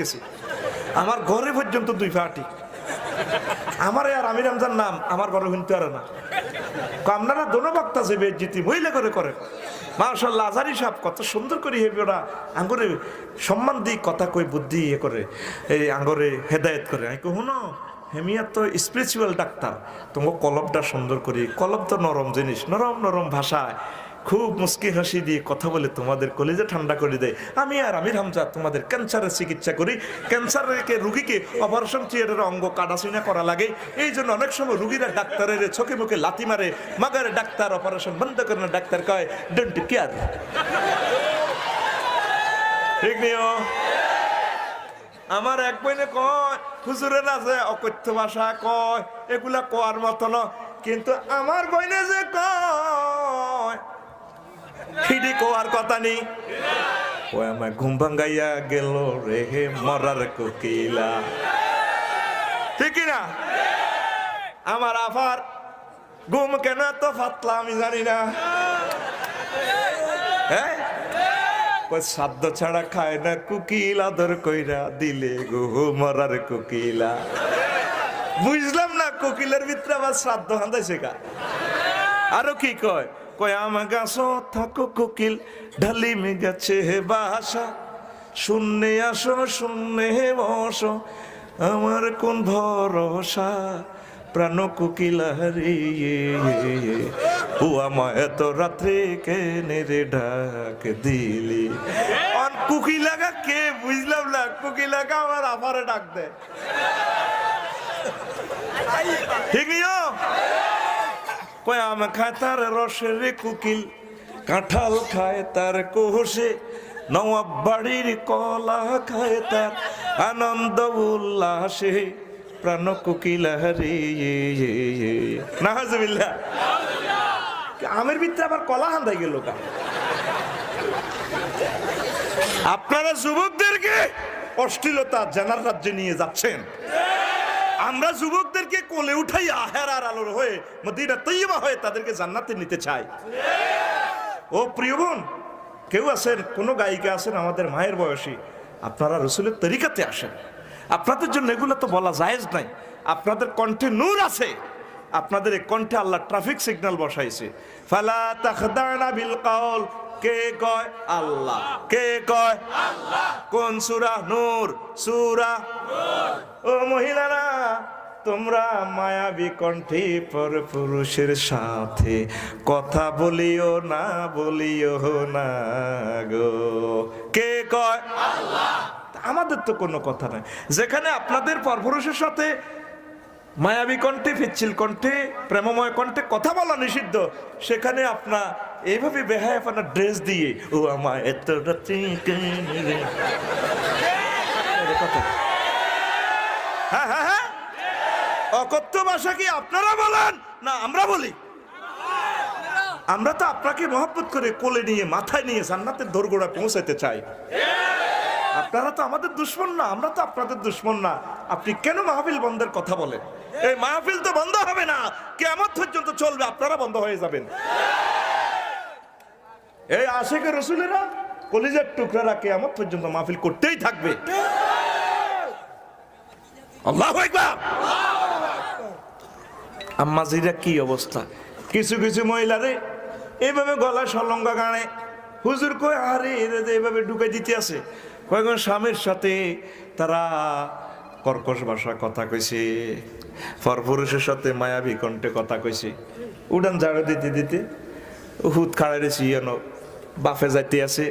গেছি। আমার ঘরে পর্যন্ত দুই ফাটি আমার আর আমি রমজান নাম আমার ঘরে শুনতে পারে না। আপনারা দোনো বক্তা যে বেজিতি মহিলা করে। করেন মার্শাল্লাহ আজারি সাহেব কত সুন্দর করে হেবি ওরা আঙ্গরে সম্মান দিই কথা কই বুদ্ধি ইয়ে করে, এই আঙ্গরে হেদায়েত করে। আমি কো শুনো হেমিয়া তো স্পিরিচুয়াল ডাক্তার। তোমাকে কলবটা সুন্দর করি। কলব তো নরম জিনিস, নরম নরম ভাষায়। খুব মুস্কি হাসি দিয়ে কথা বলে তোমাদের কলেজে ঠান্ডা করে দেয়। আমি আর আমির হামজা তোমাদের ক্যান্সারের চিকিৎসা করি। ক্যান্সারকে, রুগীকে অপারেশন থিয়েটারে অঙ্গ কাটাছিনা করা লাগে। এই জন্য অনেক সময় রুগীরা ডাক্তারের চোখে মুখে লাথি মারে। মাগার ডাক্তার অপারেশন বন্ধ করে না ডাক্তার কয় ডোন্ট কেয়ার ঠিক নিও আমার এক বইনে কয় হুজুরে না যে অকথ্য ভাষা কয়, এগুলা কোয়ার মতো না কিন্তু আমার বইনে যে কয় ফিডি কোয়ার কথা নেই ও আমার ঘুম ভাঙ্গাইয়া গেল রে, হে মরার কোকিলা। ঠিক না? আমার আফার ঘুম কেন তো ফাতলা আমি জানি না। হ্যাঁ ছাড়া খায় না কুকিল, আদর কইরা দিলে গো মরার কুকিলা। বুঝলাম না কোকিলের ভিতরে আবার শ্রাদ্ধ হান্দাইছে কা। আরও কি কয়? কয় আমা গাছ থাকো কোকিল ঢালি মে গেছে হে বাসা। শূন্যে আসো শূন্যে বসো আমার কোন ভরসা? প্রাণ কোকিল হারিয়ে ও আমায় এত রাত্রে কেনে রে ডাক দিলি। অন কুকিলাগা কে বুঝলাম না কুকিলাগা আমার আবারে ডাক দেয় ঠিক নিও আম খায় তার রসের কুকিল, কাঁঠাল খায় তার কোষে, নবাব বাড়ির কলা খায় তার আনন্দ উল্লাসে, প্রাণ কুকিল নাহাজবিল্লা আমের ভিতরে আবার কলা হান্দাই গেল আপনারা যুবকদেরকে অশ্লীলতা জানার রাজ্যে নিয়ে যাচ্ছেন। আমরা যুবকদেরকে কোলে উঠাই আহের আর আলোর হয়ে মদিনা তৈবা হয়ে তাদেরকে জান্নাতে নিতে চাই। ও প্রিয় বোন, কেউ আছেন? কোনো গায়িকা আছেন? আমাদের মায়ের বয়সী। আপনারা রসুলের তরিকাতে আসেন। আপনাদের জন্য এগুলো তো বলা জায়েজ নাই। আপনাদের কণ্ঠে নূর আছে। আপনাদের এই কণ্ঠে আল্লাহ ট্রাফিক সিগন্যাল বসাইছে। ফালা তাখদানা বিল কাউল। কে কয়? আল্লাহ। কে কয়? আল্লাহ। কোন সূরা? নূর। সূরা? ও মহিলারা তোমরা মায়াবী কণ্ঠে পর পুরুষের সাথে কথা বলিও না বলিও না গো। কে কয়? আমাদের তো কোনো কথা নাই। যেখানে আপনাদের পরপুরুষের সাথে মায়াবী কণ্ঠে পিচ্ছিল কণ্ঠে প্রেমময় কণ্ঠে কথা বলা নিষিদ্ধ সেখানে আপনার এইভাবে বেহায় আপনার ড্রেস দিয়ে ও আমায় এত কথা। হ্যাঁ হ্যাঁ হ্যাঁ। অকথ্য ভাষা কি আপনারা বলেন? না, আমরা বলি। আমরা তো আপনাকে মহব্বত করে কোলে নিয়ে, মাথায় নিয়ে জান্নাতের দোরগোড়া পৌঁছাতে চাই। আপনারা তো আমাদের দুশ্মন না, আমরা তো আপনাদের দুশ্মন না। আপনি কেন মাহফিল বন্ধের কথা বলেন? এই মাহফিল তো বন্ধ হবে না। কেমন পর্যন্ত চলবে, আপনারা বন্ধ হয়ে যাবেন। এই আশেকের রসুলেরা কলিজার টুকরারা কেমন পর্যন্ত মাহফিল করতেই থাকবে। আল্লাহ একবার আম্মাজিরা কি অবস্থা? কিছু কিছু মহিলারে এইভাবে গলা সলঙ্গা গানে। হুজুর কই আরে এরা যে এইভাবে ঢুকে দিতে আছে? কয়েকজন স্বামীর সাথে তারা কর্কশ ভাষা কথা কইছে, পরপুরুষের সাথে মায়াবী কণ্ঠে কথা কইছে। উড়ান ঝাড়ু দিতে দিতে, হুত খাড়ারে চিয়ানো বাফে যাইতে আছে,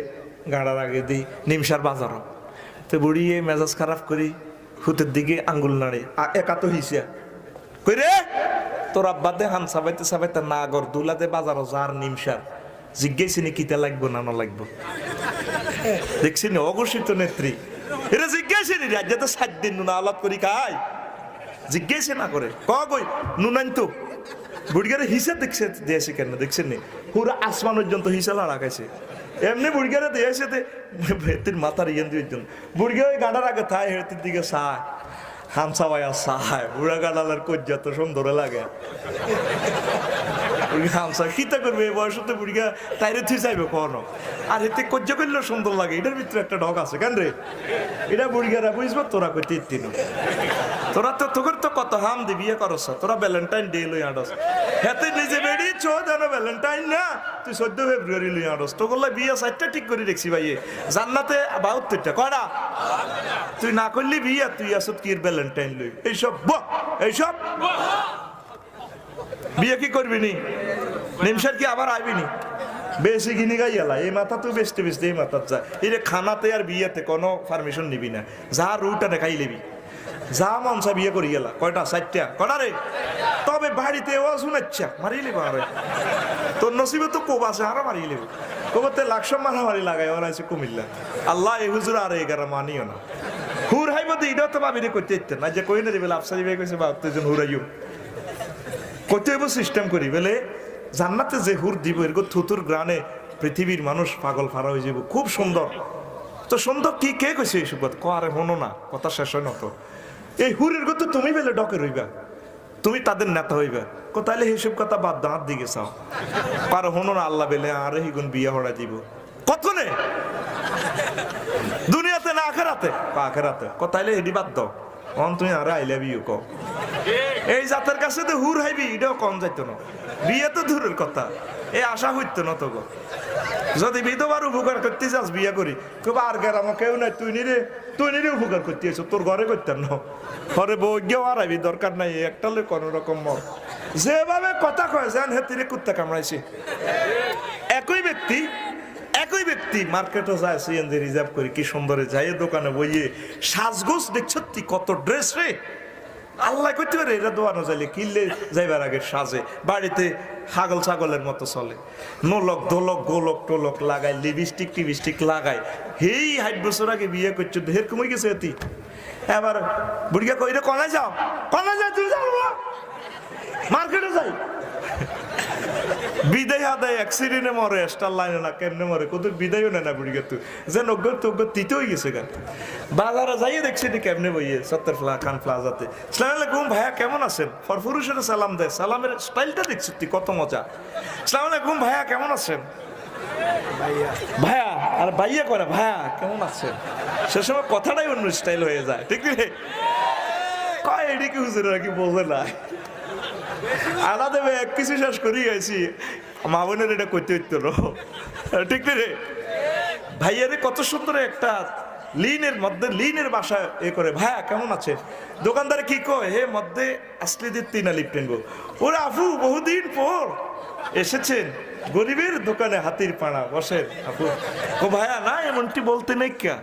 গাড়ার আগে দিই নিমসার বাজার তো বুড়িয়ে মেজাজ খারাপ করি, হুতের দিকে আঙ্গুল নাড়ে একা তো হিসিয়া কই রে? তোর আব্বাদে হান সাবাইতে সাবাইতে না গর দুলাদে বাজারও যার নিমসার। জিজ্ঞেসি নি, কিতা লাগবো না না লাগবো। দেখছি নি, অঘোষিত নেত্রী। এটা জিজ্ঞেসি নি, রাজ্যে তো সাত দিন নুনা আলাপ করি খাই। জিজ্ঞেসে না করে কই, নুনাইন তো। বুড়িগারে হিসা দেখছে দিয়েছে কেন? দেখছেন নি, পুরো আসমান পর্যন্ত হিসা লাগাইছে এমনি বুড়িগারে দিয়েছে মাথার ইয়েন দিয়ে জন্য বুড়িগা ওই গাঁডার আগে থায়, হেতির দিকে সায় হামসা ভাইয়া সাহায়, বুড়া গাডালের কজ্জা তো সুন্দর লাগে। হামসা কিতা করবে? এই বয়সতে বুড়িগা তাইরে থুই যাইবে কখনো? আর এতে কজ্জা করলেও সুন্দর লাগে, এটার ভিতরে একটা ঢক আছে, কেন রে? এটা বুড়িগারা বুঝব, তোরা কইতে ইত্তিন। তোরা তো তোর তো কত হাম দি বিয়ে করস, তোরা ভ্যালেন্টাইন ডে লই আডস। হেতে নিজে বেড়ি চো যেন ভ্যালেন্টাইন না, তুই চোদ্দ ফেব্রুয়ারি লই আডস। তো বললে বিয়ে সাইটটা ঠিক করে দেখছি ভাইয়ে। জান্নাতে বাহাত্তরটা কয়টা তুই না করলি বিয়ে, তুই আসত কি ভ্যালেন্টাইন লই? এইসব, বাহ, এইসব। বিয়ে কি করবি নি? নিমসার কি আবার আইবি নি? বেশি গিনি গাই এলা এই মাথা তুই বেচতে বেচতে এই মাথার যা। এই খানাতে আর বিয়েতে কোনো পারমিশন নিবি না। যা রুটা খাই লিবি যা মনসা বিয়ে করি গেলা কয়টা? চারটা। কটা রে? তবে বাড়িতে ও শুনাচ্ছা মারি লিবা আরে তোর নসিবে তো কোব আছে, আরও মারি লিবি কোবতে লাকশ মারামারি লাগাই ওরা আছে কুমিল্লা। আল্লাহ, এই হুজুর আর এগারো মানিও না। হুর হাইব তো এটা তো ভাবি করতে ইচ্ছেন না। যে কই না বেলা আফসারি ভাই কইছে বা তুই হুরাইও কত এবার সিস্টেম করি, বলে জান্নাতে যে হুর দিব, এরকম থুতুর গ্রানে পৃথিবীর মানুষ পাগল ফারা হয়ে যাব খুব সুন্দর। তো সুন্দর কি, কে কইছে এইসব কথা কো, আরে হনো না, কথা শেষ হয় না তো। এই হুরের গত তুমি বেলে ডকে রইবা। তুমি তাদের নেতা হইবা। কো তাহলে এইসব কথা বাদ দাঁত দিকে চাও। পার হনো না আল্লাহ বেলে, আরে হিগুন বিয়ে হড়া দিব। কত নে দুনিয়াতে না আখেরাতে? আখেরাতে। কো তাইলে এডি বাদ দাও। অন তুমি আরে আই লাভ ইউ এই জাতের কাছে তো হুর হাইবি, এটাও কম যাইতো না। বিয়ে তো দূরের কথা। এই আশা হইতো না তো গো। যদি বিধবার উপকার করতে চাস, বিয়ে করি। খুব আর গেরাম, কেউ নাই, তুই নিরে তুই নিরে উপকার করতে আছো তোর ঘরে করতাম না। ঘরে আর আইবি দরকার নাই একটা লোক কোনো রকম মত। যেভাবে কথা কয়, যেন হেতিরে কুত্তা কামড়াইছে। একই ব্যক্তি একই ব্যক্তি মার্কেটে যায়, সিএনজি রিজার্ভ করি, কি সুন্দরে যাই দোকানে বইয়ে সাজগোজ দেখছ কত ড্রেস রে। আল্লাহ করতে পারে? এটা দোয়ানো যাইলে কিনলে যাইবার আগে সাজে। বাড়িতে হাগল ছাগলের মতো চলে। নোলক, দোলক, গোলক, টোলক লাগাই লিপস্টিক, টিপস্টিক লাগাই হেই হাইট বছর আগে বিয়ে করছ, ঢের কমে গেছে এটি। এবার বুড়িয়া কইরে কনে যাও? কনে যাও তুই যাও মার্কেটে যাই। বিদায় আদায় অ্যাক্সিডেন্টে মরে স্টার লাইনে না কেমনে মরে? কত বিদায়ও নেয় না বুড়িকে তুই যে নগ্য তগ্য তিতে হয়ে গেছে গান বাজারে যাইয়ে দেখছি কেমনে বইয়ে সত্তর ফ্লা, খান প্লাজাতে সালাম আলাইকুম, ভাইয়া কেমন আছেন? ফরফুরুষের সালাম দেয়। সালামের স্টাইলটা দেখছি তুই, কত মজা। সালাম আলাইকুম, ভাইয়া কেমন আছেন? ভাইয়া, আর ভাইয়া করে ভাইয়া কেমন আছেন? সে সময় কথাটাই অন্য স্টাইল হয়ে যায়, ঠিক কয় এদিকে হুজুরা কি বোঝে না? আনা দেবে এক কিছু শেষ করি গেছি মা বোনের এটা করতে হইতো না। ঠিক রে? ভাইয়ারে কত সুন্দর একটা লিনের মধ্যে, লিনের বাসা এ করে। ভাইয়া কেমন আছে? দোকানদারে কি কয় হে মধ্যে আসলে দিয়ে তিন আলিপ টেনবো ওরে আফু, বহুদিন পর এসেছেন গরিবের দোকানে হাতির পাড়া। বসেন আপু ও ভাইয়া, না, এমনটি বলতে নেই কা।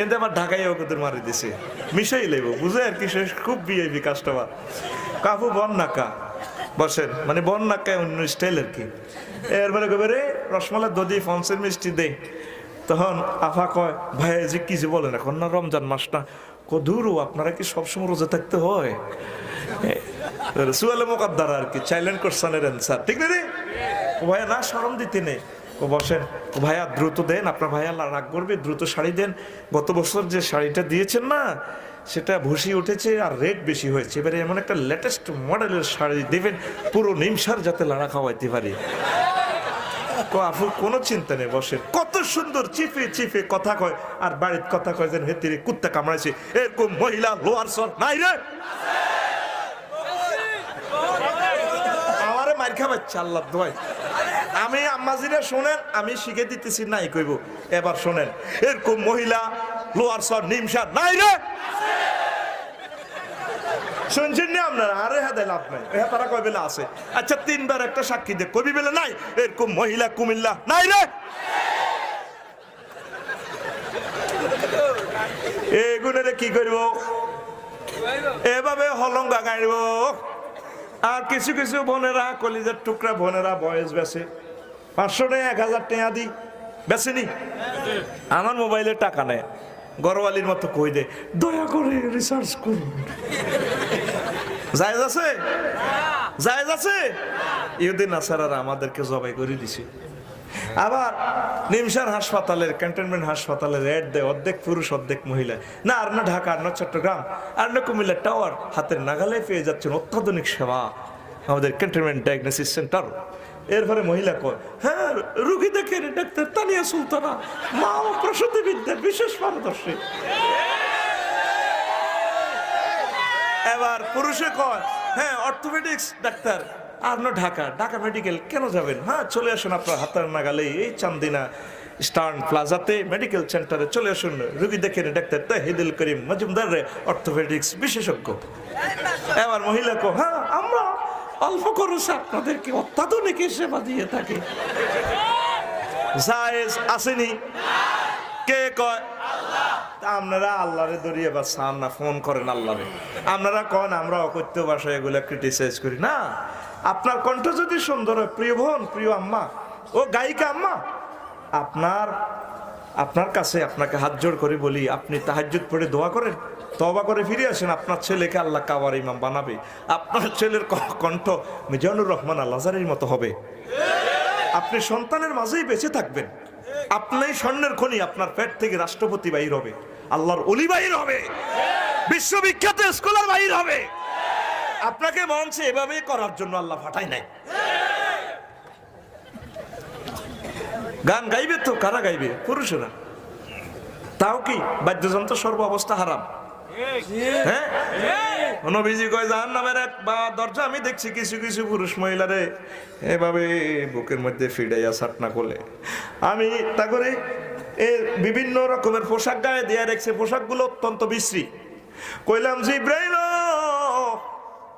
এতে আমার ঢাকায় ওদের মারি দিছে। মিশাই লেবো, বুঝে আর কি শেষ? খুব বিআইবি কাস্টমার কাফু, বন নাকা বসেন মানে বন নাকা অন্য স্টাইল আর কি। এরপরে কবে রে, রসমালাই দদি ফনসের মিষ্টি দে। তখন আফা কয়, ভাই যে কি যে বলেন এখন না, রমজান মাসটা, কদুরু, আপনারা কি সবসময় রোজা থাকতে হয়? সুয়ালে মোকাদ্দার আর কি চাইলেন কোশ্চানের অ্যান্সার ঠিক না রে? ভাইয়া না সরম দিতে নেই। ও বসেন, ও ভাইয়া, দ্রুত দেন, আপনার ভাইয়া রাগ করবে, দ্রুত শাড়ি দেন। গত বছর যে শাড়িটা দিয়েছেন না সেটা ভুসি উঠেছে আর রেট বেশি হয়েছে। এবারে এমন একটা লেটেস্ট মডেলের শাড়ি দেবেন, পুরো নিমসার যাতে লাড়া খাওয়াইতে পারি। কো আফু কোনো চিন্তা নেই, বসেন। কত সুন্দর চিপে চিপে কথা কয়, আর বাড়ির কথা কয় যেন হেতিরে কুত্তা কামড়াইছে। এরকম মহিলা লোয়ার সর নাই রে! আমারে মার খাবাচ্ছে আল্লাহ আমি আম্মাজিরা শোনেন, আমি শিখে দিতেছি, নাই কইব। এবার শোনেন, এরকম মহিলা লোয়ার সর নিমসার নাই রে শুনছেন নি আপনারা? আরে হ্যাঁ লাভ নাই। হ্যাঁ তারা কয় আছে? আচ্ছা তিনবার একটা সাক্ষী দে কবি বেলা নাই? এরকম মহিলা, কুমিল্লা নাই রে এগুলোরে কি করব? এভাবে হলঙ্গা গাইব আর কিছু কিছু বোনেরা, কলিজার টুকরা বোনেরা বয়স বেছে। পাঁচশো টাকা, এক হাজার টাকা দি। বেছেনি আমার মোবাইলে টাকা নেয় গরওয়ালির মতো কই দে। দয়া করে রিসার্চ করুন। জায়েজ আছে? জায়েজ আছে? ইহুদিন আসারারা আমাদেরকে জবাই করে দিছে। আবার নিমসার হাসপাতালের ক্যান্টনমেন্ট হাসপাতালের অ্যাড দেয়, অর্ধেক পুরুষ, অর্ধেক মহিলা। না, আর না ঢাকা, আর না চট্টগ্রাম, আর না কুমিল্লা টাওয়ার হাতের নাগালে পেয়ে যাচ্ছেন অত্যাধুনিক সেবা। আমাদের ক্যান্টনমেন্ট ডায়াগনোসিস সেন্টার এরপরে মহিলা কয় হ্যাঁ রুগী দেখেন ডাক্তার তানিয়া সুলতানা। মা ও প্রসূতি বিদ্যার বিশেষ পারদর্শী। এবার পুরুষে কয় হ্যাঁ অর্থোপেডিক্স, ডাক্তার। আপনি ঢাকা ঢাকা মেডিকেল কেন যাবেন? হ্যাঁ চলে আসুন আপনার হাতার নাগালে এই চান্দিনা স্টার্ন প্লাজাতে মেডিকেল সেন্টারে চলে আসুন। রুগী দেখেন ডাক্তার তাহিদুল করিম মজুমদার অর্থোপেডিক্স বিশেষজ্ঞ। এবার মহিলা কো হ্যাঁ আমরা অল্প খরচে আপনাদেরকে অত্যাধুনিক সেবা দিয়ে থাকি। আসেনি। কে কয়? আপনারা আল্লাহরে দরিয়ে বা সান না ফোন করেন আল্লাহরে। আপনারা কন আমরা অকথ্য ভাষায় এগুলো ক্রিটিসাইজ করি। না, আপনার কণ্ঠ যদি সুন্দর হয়, প্রিয় বোন, প্রিয় আম্মা, ও গায়িকা আম্মা, আপনার আপনার কাছে আপনাকে হাত জোড় করে বলি, আপনি তাহাজ্জুদ পড়ে দোয়া করেন তবা করে ফিরে আসেন, আপনার ছেলেকে আল্লাহ কাবার ইমাম বানাবে, আপনার ছেলের কণ্ঠ মিজানুর রহমান আল্লাহারের মতো হবে। আপনি সন্তানের মাঝেই বেঁচে থাকবেন। আপনি স্বর্ণের খনি, আপনার পেট থেকে রাষ্ট্রপতি বাহির হবে, আল্লাহর অলি বাহির হবে, বিশ্ববিখ্যাত স্কলার বাহির হবে। আপনাকে মঞ্চে এভাবেই করার জন্য আল্লাহ ফাটাই নাই। গান গাইবে তো, কারা গাইবে? পুরুষেরা। তাও কি? বাদ্যযন্ত্র সর্ব অবস্থা হারাম। হ্যাঁ? বা দরজা আমি দেখছি, কিছু কিছু পুরুষ মহিলারে এভাবে বুকের মধ্যে ফিডাইয়া করলে। আমি তা করে বিভিন্ন রকমের পোশাক দেয়া রেখেছে। পোশাকগুলো অত্যন্ত বিশ্রী। কইলাম যে ইব্রাহিম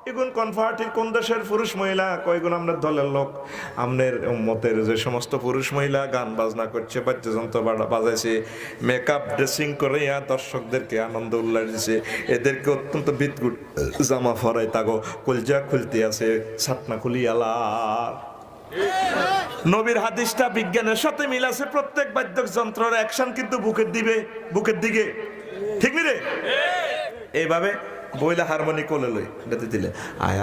এগুন কনফার্টির কোন দেশের পুরুষ মহিলা কয়গুণ আপনার দলের লোক? আপনার মতের যে সমস্ত পুরুষ মহিলা গান বাজনা করছে বাদ্যযন্ত্র বাজা- বাজাইছে মেকআপ ড্রেসিং করে ইয়া দর্শকদেরকে আনন্দ উল্লাস দিছে। এদেরকে অত্যন্ত বিদগুট জামা ফরাই তাগো কলজা খুলতে আছে ছাতনা খুলি আলা নবীর হাদিসটা বিজ্ঞানের সাথে মিলাছে প্রত্যেক বাদ্যক যন্ত্রের অ্যাকশন কিন্তু বুকের দিবে বুকের দিকে। ঠিক নি রে? এইভাবে বইলা হারমোনি কোলে লই এটাতে দিলে। আয়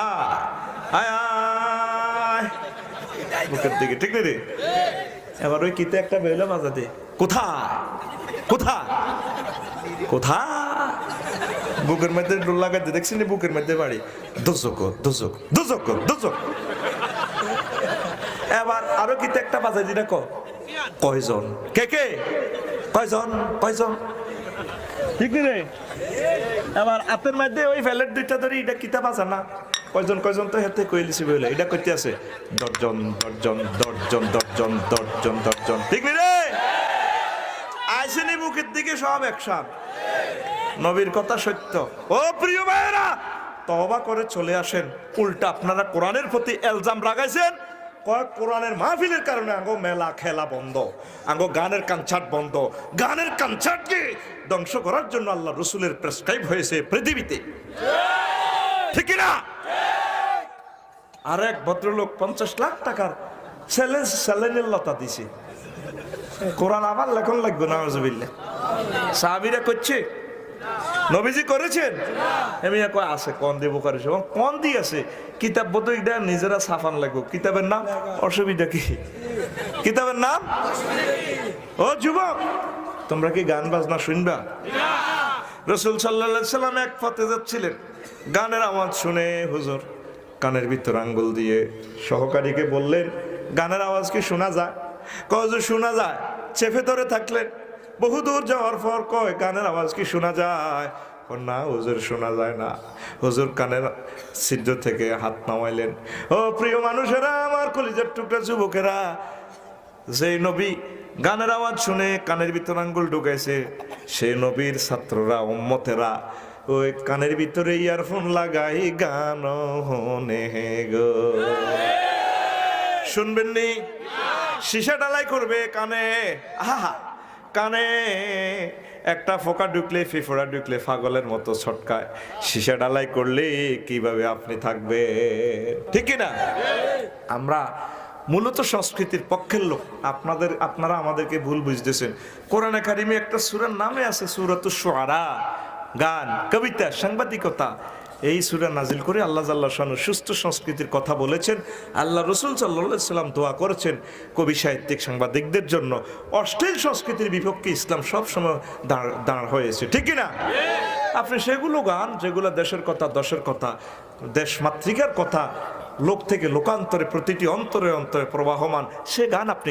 আয় আয় বুকের দিকে, ঠিক নি রে? এবার ওই কিতে একটা বেলা বাজাতে কোথায়? কোথায়? কোথায়? বুকের মধ্যে ডোল লাগাতে দেখছি নি বুকের মধ্যে বাড়ি? দোজক দোজক দোজক দোজক এবার আরও কিতে একটা বাজাই দিনা ক। কয়জন? কে কে? কয়জন? কয়জন? ঠিক রে? এবার হাতের মধ্যে ওই ভ্যালেট দুইটা ধরে, এটা কিতাব আছে না? কয়জন কয়জন তো হেতে কইলিছি বলে, এটা কইতে আছে দর্জন দর্জন দর্জন দর্জন দর্জন দর্জন ঠিক রে? আইসেনি মুখের দিকে সব একসাথ। নবীর কথা সত্য। ও প্রিয় ভাইয়েরা তবা করে চলে আসেন। উল্টা আপনারা কোরআনের প্রতি এলজাম লাগাইছেন কয়েক কোরআনের মাহফিলের কারণে আঙ্গো মেলা, খেলা বন্ধ, আঙ্গো গানের কনসার্ট বন্ধ। গানের কনসার্টকে ধ্বংস করার জন্য আল্লাহ রসুলের প্রেসক্রাইব হয়েছে পৃথিবীতে। ঠিক না আর এক ভদ্রলোক পঞ্চাশ লাখ টাকার চ্যালেঞ্জ স্যালেনের লতা দিছে। কোরআন আবার লেখন লাগবে না সাহাবিরা করছে নবীজি করেছেন? এমনি কয়, আছে, কন দেবো করেছে? এবং কন দিয়েছে কিতাব বোধ এটা নিজেরা সাফান লাগবে। কিতাবের নাম? অসুবিধা কি? কিতাবের নাম? ও যুবক, তোমরা কি গান বাজনা শুনবা? রসুল সাল্লা সাল্লাম এক পথে যাচ্ছিলেন। গানের আওয়াজ শুনে হুজুর কানের ভিতর আঙ্গুল দিয়ে সহকারীকে বললেন, গানের আওয়াজ কি শোনা যায়? কজ শোনা যায়। চেপে ধরে থাকলেন। বহু দূর যাওয়ার পর কয় গানের আওয়াজ কি শোনা যায়? না, হুজুর, শোনা যায় না। হুজুর কানের ছিদ্র থেকে হাত নামাইলেন। ও প্রিয় মানুষেরা, আমার কলিজার টুকরা যুবকেরা সেই নবী গানের আওয়াজ শুনে কানের ভিতর আঙ্গুল ঢুকাইছে সেই নবীর ছাত্ররা, উম্মতেরা, ওই কানের ভিতরে ইয়ারফোন লাগাই, গান হনে গো। শুনবেন নি? সীসা ডালাই করবে কানে। আহা। কানে। একটা ফোকা ঢুকলে, ফিফোড়া ঢুকলে, ফাগলের মতো ছটকায়। সীসা ডালাই করলে কীভাবে আপনি থাকবে ঠিক না আমরা মূলত সংস্কৃতির পক্ষের লোক। আপনাদের, আপনারা আমাদেরকে ভুল বুঝতেছেন। কোরআন একাডেমি একটা সুরার নামে আছে সুরত সোয়ারা গান, কবিতা, সাংবাদিকতা। এই সুরা নাজিল করে আল্লাহ জাল্লাহ শানু সুস্থ সংস্কৃতির কথা বলেছেন। আল্লাহ রসুল সাল্লাহ সাল্লাম দোয়া করেছেন কবি, সাহিত্যিক, সাংবাদিকদের জন্য। অশ্লীল সংস্কৃতির বিপক্ষে ইসলাম সবসময় দাঁড় দাঁড় হয়েছে। ঠিক না আপনি সেগুলো গান, যেগুলো দেশের কথা, দশের কথা দেশ মাতৃকার কথা, লোক থেকে লোকান্তরে, প্রতিটি অন্তরে অন্তরে প্রবাহমান, সে গান আপনি